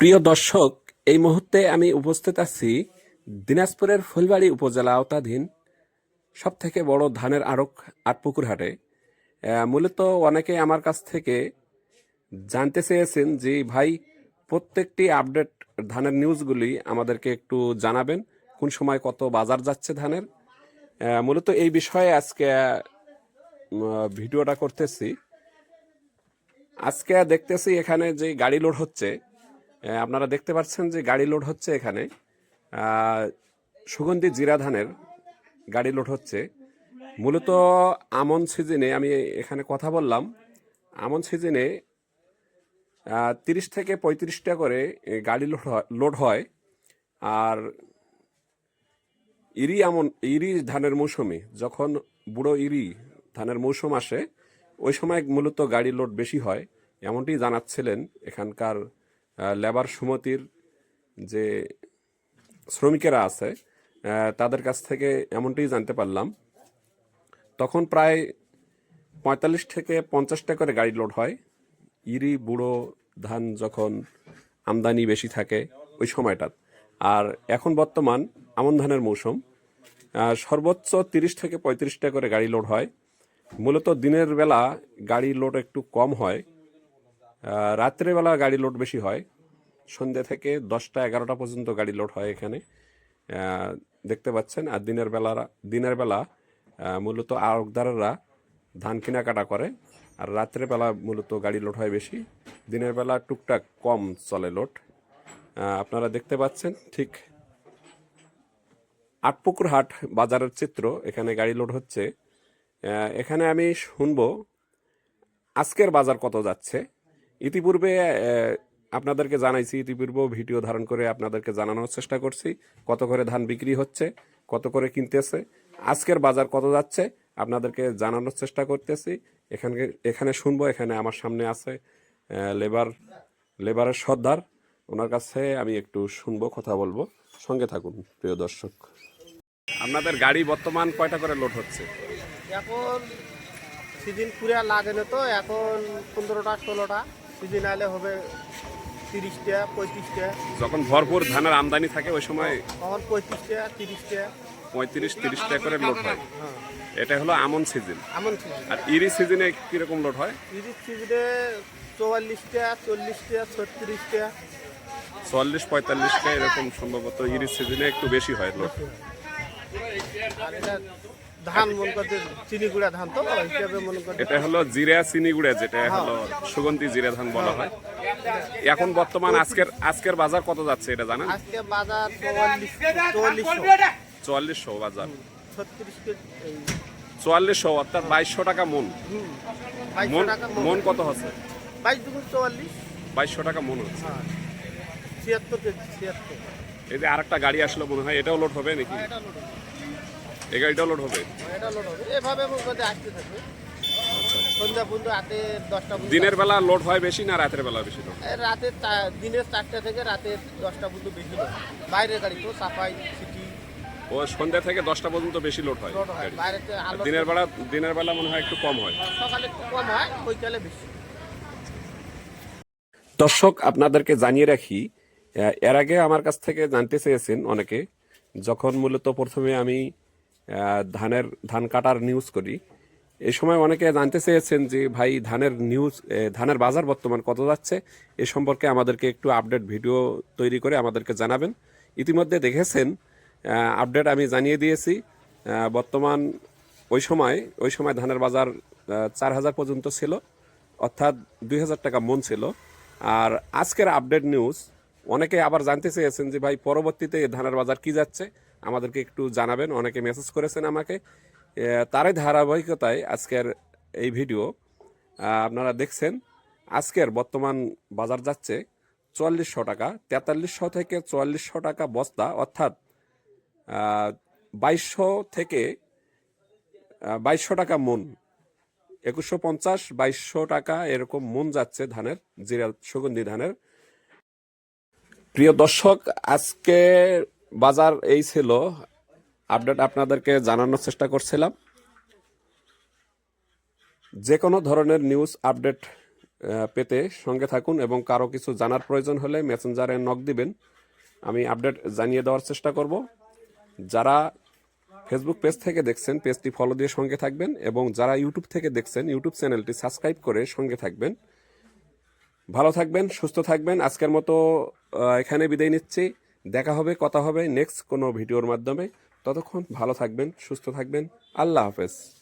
প্রিয় দর্শক, এই মুহূর্তে আমি উপস্থিত আছি দিনাজপুরের ফুলবাড়ি উপজেলা আওতাধীন সব থেকে বড় ধানের আড়ক আটপুকুর হাটে মূলত অনেকে আমার কাছ থেকে জানতে চেয়েছেন যে, ভাই, প্রত্যেকটি আপডেট ধানের নিউজগুলি আমাদেরকে একটু জানাবেন, কোন সময় কত বাজার যাচ্ছে ধানের। মূলত এই বিষয়ে আজকে ভিডিওটা করতেছি। আজকে দেখতেছি এখানে যে গাড়ি লোড হচ্ছে আপনারা দেখতে পাচ্ছেন যে গাড়ি লোড হচ্ছে এখানে। সুগন্ধি জিরা ধানের গাড়ি লোড হচ্ছে। মূলত আমন সিজনে আমি এখানে কথা বললাম। আমন সিজনে তিরিশ থেকে পঁয়ত্রিশটা করে গাড়ি লোড হয় লোড হয়। আর ইরি আমন, ইরি ধানের মৌসুমে, যখন বুড়ো ইরি ধানের মৌসুম আসে, ওই সময় মূলত গাড়ি লোড বেশি হয়, এমনটি জানাচ্ছিলেন এখানকার লেবার সুমতির যে শ্রমিকেরা আছে তাদের কাছ থেকে এমনটি জানতে পারলাম। তখন প্রায় পঁয়তাল্লিশ থেকে পঞ্চাশটা করে গাড়ি লোড হয়। ইরি বুড়ো ধান যখন আমদানি বেশি থাকে ওই সময়টা আর এখন বর্তমান আমন ধানের মৌসুম সর্বোচ্চ তিরিশ থেকে পঁয়ত্রিশটা করে গাড়ি লোড হয়। মূলত দিনের বেলা গাড়ি লোড একটু কম হয় আহ, রাত্রের বেলা গাড়ি লোড বেশি হয়। সন্ধ্যা থেকে দশটা এগারোটা পর্যন্ত গাড়ি লোড হয় এখানে। দেখতে পাচ্ছেন, আর দিনের বেলা দিনের বেলা মূলত আড়কদাররা ধান কেনাকাটা করে, আর রাত্রের বেলা মূলত গাড়ি লোড হয় বেশি। দিনের বেলা টুকটাক কম চলে লোড আপনারা দেখতে পাচ্ছেন, ঠিক আটপুকুর হাট বাজারের চিত্র এখানে গাড়ি লোড হচ্ছে। এখানে আমি শুনব, আজকের বাজার কত যাচ্ছে? ইতিপূর্বে আপনাদেরকে জানাইছি ইতিপূর্বেও ভিডিও ধারণ করে আপনাদেরকে জানানোর চেষ্টা করছি। কত করে ধান বিক্রি হচ্ছে, কত করে কিনতেছে, আজকের বাজার কত যাচ্ছে, আপনাদেরকে জানানোর চেষ্টা করতেছি। এখানে এখানে শুনব, এখানে আমার সামনে আছে লেবার, লেবারের সর্দার। ওনার কাছে আমি একটু শুনব, কথা বলব। সঙ্গে থাকুন, প্রিয় দর্শক। আপনাদের গাড়ি বর্তমান কয়টা করে লোড হচ্ছে? এখন সিজন পুরা লাগে না তো, এখন পনেরোটা, ষোলোটা। সিজন আলে হবে তিরিশটা পঁয়ত্রিশটা। যখন ভরপুর ধানের আমদানি থাকে ওই সময় তখন পঁয়ত্রিশটা তিরিশটা। পঁয়ত্রিশ তিরিশটা করে লোড হয়। হ্যাঁ। এটা হলো আমন সিজন। সিজন। আর ইরি সিজনে কীরকম লোড হয়? তিরিশ সিজনে চুয়াল্লিশটা চল্লিশটা ছত্রিশটা। চল্লিশ পঁয়তাল্লিশটা এরকম সম্ভবত ইরি সিজনে একটু বেশি হয় লোড। আর এটা ধান মনে করতে চিনি গুঁড়া ধান তো হিসাবে মনে করতে এটা হলো জিরা চিনি গুড়া যেটা হলো সুগন্ধি জিরা ধান বলা হয়। এখন বর্তমান আজকের আজকের বাজার কত যাচ্ছে এটা জানেন? আজকে বাজার চুয়াল্লিশ চুয়াল্লিশশো। বাজার। চুয়াল্লিশশো অর্থাৎ বাইশশো টাকা মন। মন টাকা মন। কত হচ্ছে? বাইশ দুগুণ চুয়াল্লিশ। বাইশশো টাকা মন হচ্ছে। হ্যাঁ ছিয়াত্তর কেজি ছিয়াত্তর। এই যে আরেকটা গাড়ি আসলো মনে হয় এটাও লোড হবে নাকি? এটা লোড হবে। এই গাড়িটাও লোড হবে? এটা লোড হবে। এভাবে করতে আসতে থাকবে সন্ধ্যা পর্যন্ত রাতে দশটা পর্যন্ত দিনের বেলা লোড হয় বেশি না রাতের বেলা বেশি লোড এই রাতে চা- দিনের চারটা থেকে রাতে দশটা পর্যন্ত বেশি লোড বাইরের গাড়ি তো সাফাই সিটি। ও সন্ধ্যা থেকে দশটা পর্যন্ত বেশি লোড হয় লোড হয়। গাড়ি। বাইরেতে আর আলো দিনের বেলা দিনের বেলা মনে হয় একটু কম হয়। সকালে একটু কম হয় বৈকালে বেশি। দর্শক আপনাদেরকে জানিয়ে রাখি আহ, এর আগে আমার কাছ থেকে জানতে চেয়েছেন অনেকে যখন মূলত প্রথমে আমি ধানের, ধান কাটার নিউজ করি। এই সময় অনেকে জানতে চেয়েছেন যে, ভাই, ধানের নিউজ ধানের বাজার বর্তমান কত যাচ্ছে? এ সম্পর্কে আমাদেরকে একটু আপডেট ভিডিও তৈরি করে আমাদেরকে জানাবেন। ইতিমধ্যে দেখেছেন আপডেট আমি জানিয়ে দিয়েছি। বর্তমান ওই সময় ওই সময় ধানের বাজার চার হাজার পর্যন্ত ছিল, অর্থাৎ দুই হাজার টাকা মন ছিল। আর আজকের আপডেট নিউজ অনেকে আবার জানতে চেয়েছেন যে, ভাই, পরবর্তীতে ধানের বাজার কি যাচ্ছে? আমাদেরকে একটু জানাবেন। অনেকে মেসেজ করেছেন আমাকে। তারই ধারাবাহিকতায় আজকের এই ভিডিও আপনারা দেখছেন, আজকের বর্তমান বাজার যাচ্ছে চুয়াল্লিশশো টাকা, তেতাল্লিশশো থেকে চুয়াল্লিশশো টাকা বস্তা, অর্থাৎ বাইশশো থেকে বাইশশো টাকা মন। একুশশো পঞ্চাশ, বাইশশো টাকা এরকম মন যাচ্ছে ধানের জিরা সুগন্ধি ধানের। প্রিয় দর্শক, আজকে বাজার এই ছিল। আপডেট আপনাদেরকে জানানোর চেষ্টা করছিলাম। যে কোনো ধরনের নিউজ আপডেট পেতে সঙ্গে থাকুন এবং কারও কিছু জানার প্রয়োজন হলে মেসেঞ্জারে নক দিবেন। আমি আপডেট জানিয়ে দেওয়ার চেষ্টা করব। যারা ফেসবুক পেজ থেকে দেখছেন, পেজটি ফলো দিয়ে সঙ্গে থাকবেন এবং যারা ইউটিউব থেকে দেখছেন, ইউটিউব চ্যানেলটি সাবস্ক্রাইব করে সঙ্গে থাকবেন। ভালো থাকবেন, সুস্থ থাকবেন। আজকের মতো এখানে বিদায় নিচ্ছি। দেখা হবে, কথা হবে নেক্সট কোনো ভিডিওর মাধ্যমে। ততক্ষণ ভালো থাকবেন, সুস্থ থাকবেন। আল্লাহ হাফেজ।